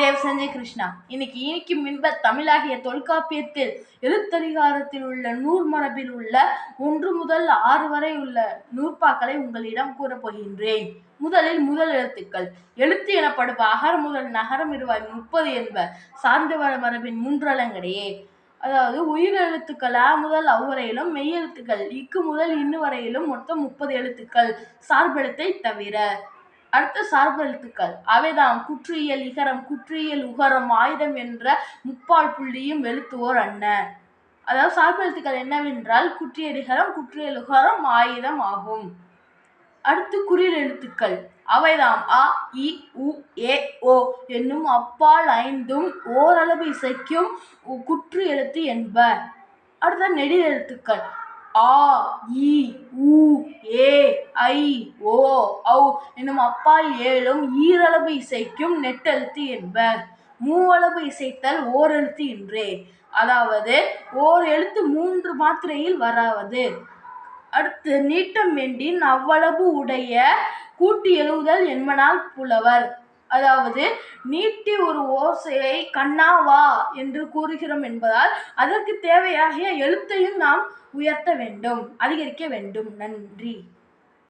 தேவ் சஞ்சய் கிருஷ்ணா. இன்னைக்கு இனிக்கும் மின்ப தமிழாகிய தொல்காப்பியத்தில் எழுத்ததிகாரத்தில் உள்ள நூர் மரபில் உள்ள ஒன்று முதல் ஆறு வரை உள்ள நூற்பாக்களை உங்களிடம் கூறப் போகின்றேன். முதலில் முதல் எழுத்துக்கள். எழுத்து எனப்படுவ அகர் முதல் நகரம் இருவாய் முப்பது என்ப சார்ந்து வர மரபின் மூன்றலங்கடையே. அதாவது உயிர் எழுத்துக்கள் ஆ முதல் அவ் வரையிலும் மெய் எழுத்துக்கள் இக்கு முதல் இன்னு வரையிலும் மொத்தம் முப்பது எழுத்துக்கள். சார்பெழுத்தை தவிர அடுத்த சார்பு எழுத்துக்கள். அவைதாம் குற்றியல் இகரம் குற்றியல் உகரம் ஆயுதம் என்ற முப்பால் புள்ளியும் எழுத்துவோர் அன்ன. அதாவது சார்பு எழுத்துக்கள் என்னவென்றால் குற்றியல் இகரம் குற்றியல் உகரம் ஆயுதம் ஆகும். அடுத்து குறியல் எழுத்துக்கள். அவைதாம் அ இ உ ஏ ஓ என்னும் அப்பால் ஐந்தும் ஓரளவு இசைக்கும் உ- குற்று எழுத்து என்ப. அடுத்த நெடில் எழுத்துக்கள். ஆ இ உ ஏ ஐ ஓ ஔ என்னும் அப்பால் ஏழும் ஈரளவு இசைக்கும் நெட்டெழுத்து என்பர். மூவளவு இசைத்தல் ஓரெழுத்து என்றே அதாவது ஓர் எழுத்து மூன்று மாத்திரையில் வராவது அடுத்து நீட்டம் வேண்டின் அவ்வளவு உடைய கூட்டி எழுதுதல் என்பனால் புலவர். அதாவது நீட்டி ஒரு ஓசையை கண்ணா வா என்று கூறுகிறோம் என்பதால் அதற்கு தேவையாகிய எழுத்தையும் நாம் உயர்த்த வேண்டும் அதிகரிக்க வேண்டும். நன்றி.